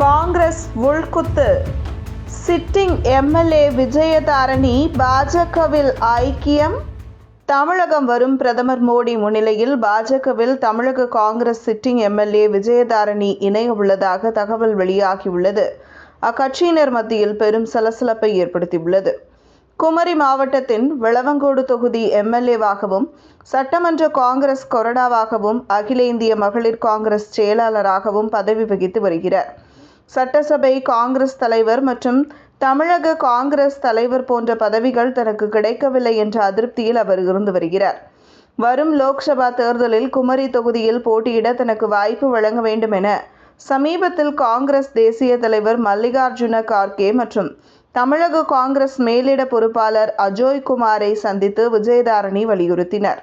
காங்கிரஸ் உள்குத்து. Sitting MLA Vijayadharani பாஜகவில் ஐக்கியம். தமிழகம் வரும் பிரதமர் மோடி முன்னிலையில் பாஜகவில் தமிழக காங்கிரஸ் சிட்டிங் எம்எல்ஏ விஜயதாரணி இணைய உள்ளதாக தகவல் வெளியாகியுள்ளது. அக்கட்சியினர் மத்தியில் பெரும் சலசலப்பை ஏற்படுத்தியுள்ளது. குமரி மாவட்டத்தின் விளவங்கோடு தொகுதி எம்எல்ஏவாகவும் சட்டமன்ற காங்கிரஸ் கொறடாவாகவும் அகில இந்திய மகளிர் காங்கிரஸ் செயலாளராகவும் பதவி வகித்து வருகிறார். சட்டசபை காங்கிரஸ் தலைவர் மற்றும் தமிழக காங்கிரஸ் தலைவர் போன்ற பதவிகள் தனக்கு கிடைக்கவில்லை என்ற அதிருப்தியில் அவர் இருந்து வருகிறார். வரும் லோக்சபா தேர்தலில் குமரி தொகுதியில் போட்டியிட தனக்கு வாய்ப்பு வழங்க வேண்டும் என சமீபத்தில் காங்கிரஸ் தேசிய தலைவர் மல்லிகார்ஜுன கார்கே மற்றும் தமிழக காங்கிரஸ் மேலிட பொறுப்பாளர் அஜோய் குமாரை சந்தித்து விஜயதாரணி வலியுறுத்தினர்.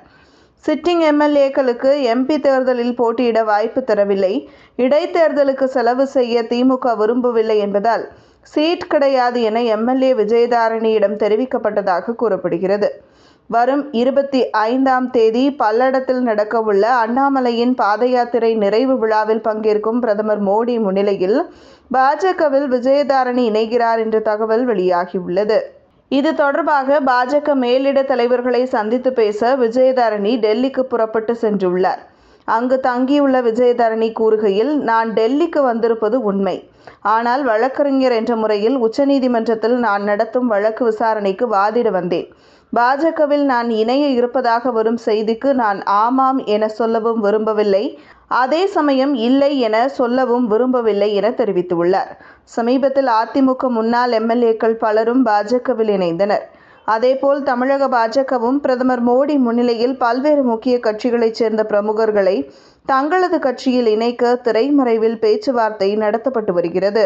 சிட்டிங் எம்எல்ஏக்களுக்கு எம்பி தேர்தலில் போட்டியிட வாய்ப்பு தரவில்லை. இடைத்தேர்தலுக்கு செலவு செய்ய திமுக விரும்பவில்லை என்பதால் சீட் கிடையாது என எம்எல்ஏ விஜயதாரணியிடம் தெரிவிக்கப்பட்டதாக கூறப்படுகிறது. வரும் இருபத்தி ஐந்தாம் தேதி பல்லடத்தில் நடக்கவுள்ள அண்ணாமலையின் பாத யாத்திரை நிறைவு விழாவில் பங்கேற்கும் பிரதமர் மோடி முன்னிலையில் பாஜகவில் விஜயதாரணி இணைகிறார் என்ற தகவல் வெளியாகியுள்ளது. இது தொடர்பாக பாஜக மேலிட தலைவர்களை சந்தித்து பேச விஜயதரணி டெல்லிக்கு புறப்பட்டு சென்றுள்ளார். அங்கு தங்கியுள்ள விஜயதரணி கூறுகையில் நான் டெல்லிக்கு வந்திருப்பது உண்மை. ஆனால் வழக்கறிஞர் என்ற முறையில் உச்சநீதிமன்றத்தில் நான் நடத்தும் வழக்கு விசாரணைக்கு வாதிட வந்தேன். பாஜகவில் நான் இணைய இருப்பதாக வரும் செய்திக்கு நான் ஆமாம் என சொல்லவும் விரும்பவில்லை. அதே சமயம் இல்லை என சொல்லவும் விரும்பவில்லை என தெரிவித்துள்ளார். சமீபத்தில் அதிமுக முன்னாள் எம்எல்ஏக்கள் பலரும் பாஜகவில் இணைந்தனர். அதேபோல் தமிழக பாஜகவும் பிரதமர் மோடி முன்னிலையில் பல்வேறு முக்கிய கட்சிகளைச் சேர்ந்த பிரமுகர்களை தங்களது கட்சியில் இணைக்க திரைமறைவில் பேச்சுவார்த்தை நடத்தப்பட்டு வருகிறது.